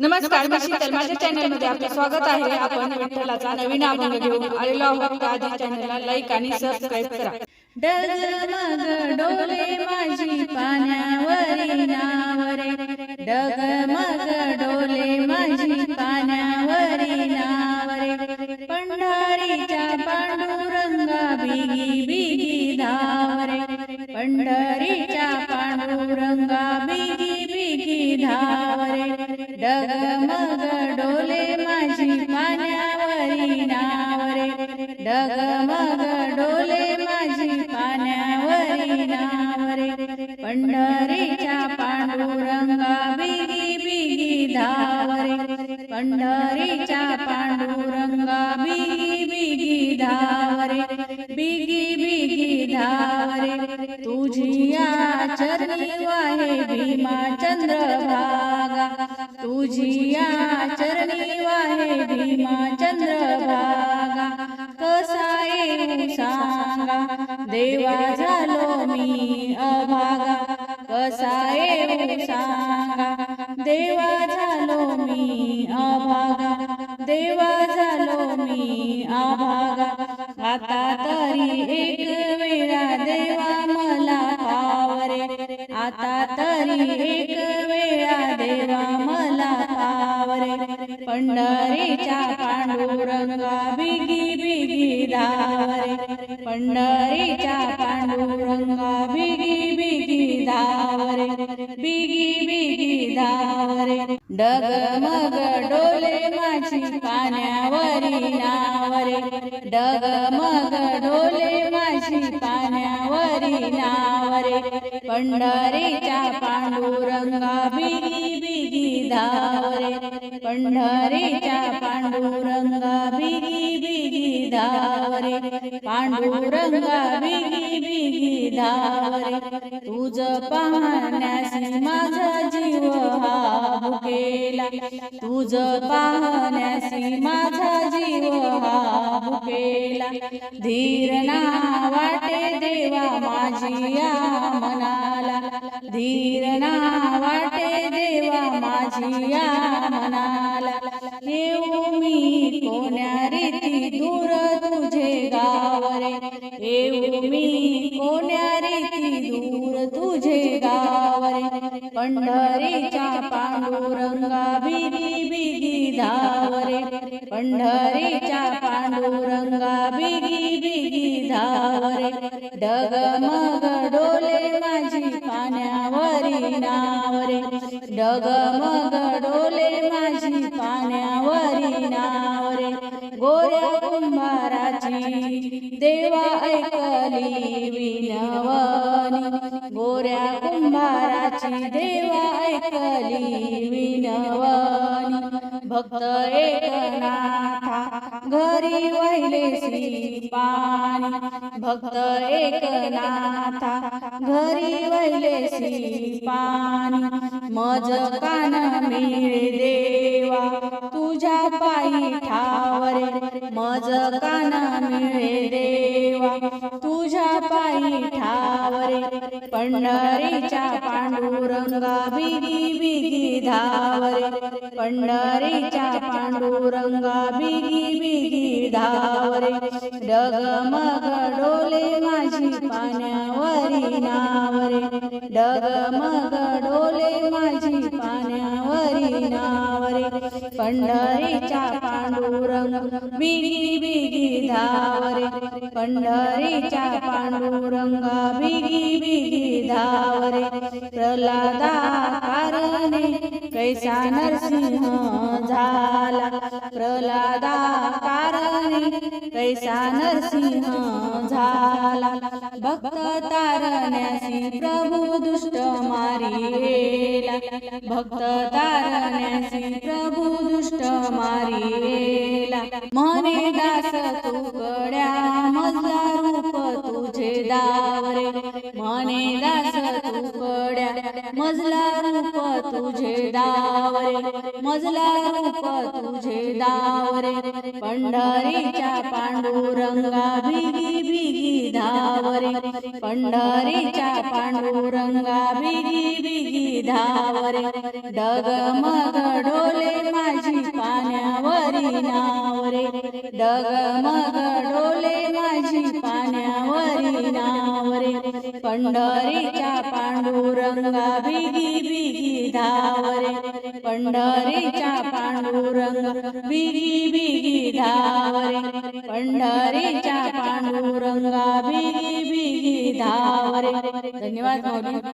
नमस्कार मी माझ्या चॅनलमध्ये आपले स्वागत आहे. आपण विठ्ठलाचा नवीन अभंग घेऊन आलेलो आहोत. आधी चॅनलला लाईक आणि सबस्क्राईब करा. डगमग डोले माझी पाण्यावरी नावरे. डगमग डोले माझी पाण्यावरी नावरे. पंढरीच्या पांडुरंगा बिगी बिगी धावरे. पंढरीच्या डगमग डोले माझी पाण्यावरी नावरे. डगमग डोले माझी पाण्यावरी नावरे. पंढरीच्या पांडुरंगा बिगी बिगी धावरे. पंढरीच्या पांडुरंगा बिगी बिगी धावरे. बिगी बिगी धावरे. तुझी या चरणी वाहे भीमा चंद्र तुझी चरणी वाहे भीमा चंद्रभागा. कसा येऊ सांगा? देवा झालो मी अभागा. कसा येऊ सांगा? देवा झालो मी अभागा. देवा झालो मी अभागा. आता तरी एक पंढरीच्या पांडुरंगा बिगी बिगी धावरे पंढरीच्या पांडुरंगा बिगी बिगी धावरे बिगी बिगी धावरे डगमग डोले माझी पाण्यावरी नावरे। डगमग डोले माझी पाण्या पाण्यावरी नावरे पंढरीच्या पांडुरंगा बिगी बिगी धावरे. पंढरीच्या पांडुरंगा बिगी बिगी धावरे. पांडुरंगा बिगी बिगी धावरे. तुझ पाहण्यासी माझा जीव हा केला तुझ पाहण्यासी माझा जीव हा केला धीर ना माझिया मनाला. धीर ना वाटे देवा माझिया मनाला. येऊ मी कोण्या रीती दूर पंढरीच्या पांडुरंगा बिगी बिगी धावरे पंढरीच्या पांडुरंगा बिगी बिगी धावरे डगमग डोले माझी पाण्यावरी नावरे. डगमग डोले माझी पाण्यावरी नावरे. गोऱ्या कुंभाराची देवा ऐकली विनवनी गोऱ्या कुंभाराची देवा ऐकली विनवनी भक्त एकनाथा घरी वाहिले श्री पाणी भक्त एकनाथा घरी वाहिले श्री पाणी मज कान मिळे देवा तुझ्या पायी ठावरे. मज कान मिळे पंढरीच्या पांडुरंगा बिगी बिगी धावरे. पंढरीच्या पांडुरंगा बिगी बिगी धावरे. डगमग डोले माझी पाण्यावरी नावरे. डगमग डोले माझी पाण्यावरी नावरे. पंढरीच्या पांडुरंग बिगी बिगी धावरे पंढरीच्या पांडुरंगा बिगी बिगी धावरे प्रल्हादा कारणे कैसा नरसिंह झाला? प्रल्हादा कारणे कैसा नरसिंह झाला? भक्त तारण्यासी प्रभू दुष्ट मारिला भक्त तारण्यासी प्रभू दुष्ट मारिला मने दास तुकड्या मजला रूप तुझे दावरे म्हणे दास तुकड्या मजला रूप तुझे दावरे मजला रूप तुझे दावरे पंढरीच्या पांडुरंगा भिगी भिगी धावरे पंढरीच्या पांडुरंगा भिगी भिगी धावरे डगमग डोले माझी पाण्यावरी नावरे डगमग डोले माझी पंढरीच्या पांडुरंगा बिगी बिगी धावरे. पंढरीच्या पांडुरंगा बिगी बिगी धावरे. पंढरीच्या पांडुरंगा बिगी बिगी धावरे. धन्यवाद